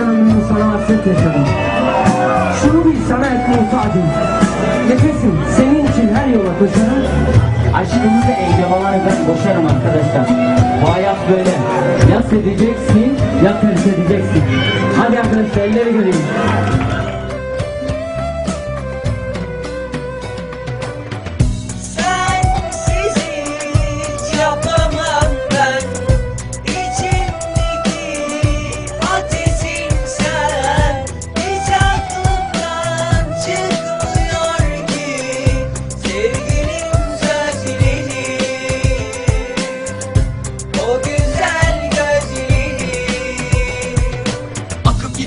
ömrümü sana hasret yaşadım. Şunu bil sana hep muhtacım. Nefesim senin için her yola koşarım. Aşkımızı olarak ben boşarım arkadaşlar. Bu hayat böyle. Ya seveceksin ya terk edeceksin. Hadi arkadaşlar elleri göreyim.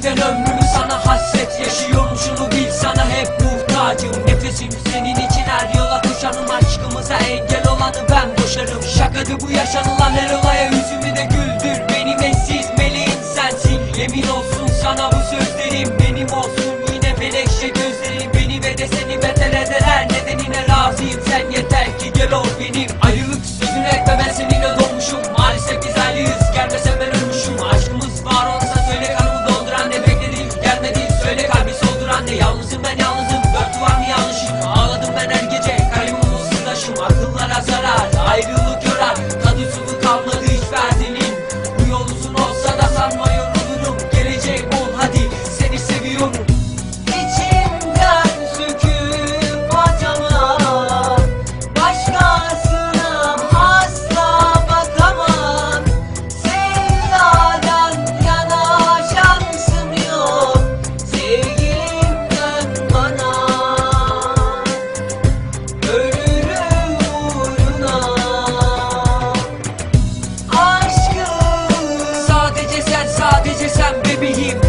Gerçekten ömrümü sana hasret yaşıyorum. Şunu bil sana hep muhtacım. Nefesim senin için her yola koşanım. Aşkımıza engel olanı ben boşarım Şakadı bu yaşanılan her olaya yüzümü de güldür. Benim eşsiz meleğim sensin. Yemin olsun sana bu sözlerim benim olsun. Yine felekşe gözlerim beni ve de seni beter eder Her nedenine razıyım. Sen yeter ki gel ol benim. Ayrılık sözüne ve ben seninle dolmuşum be here.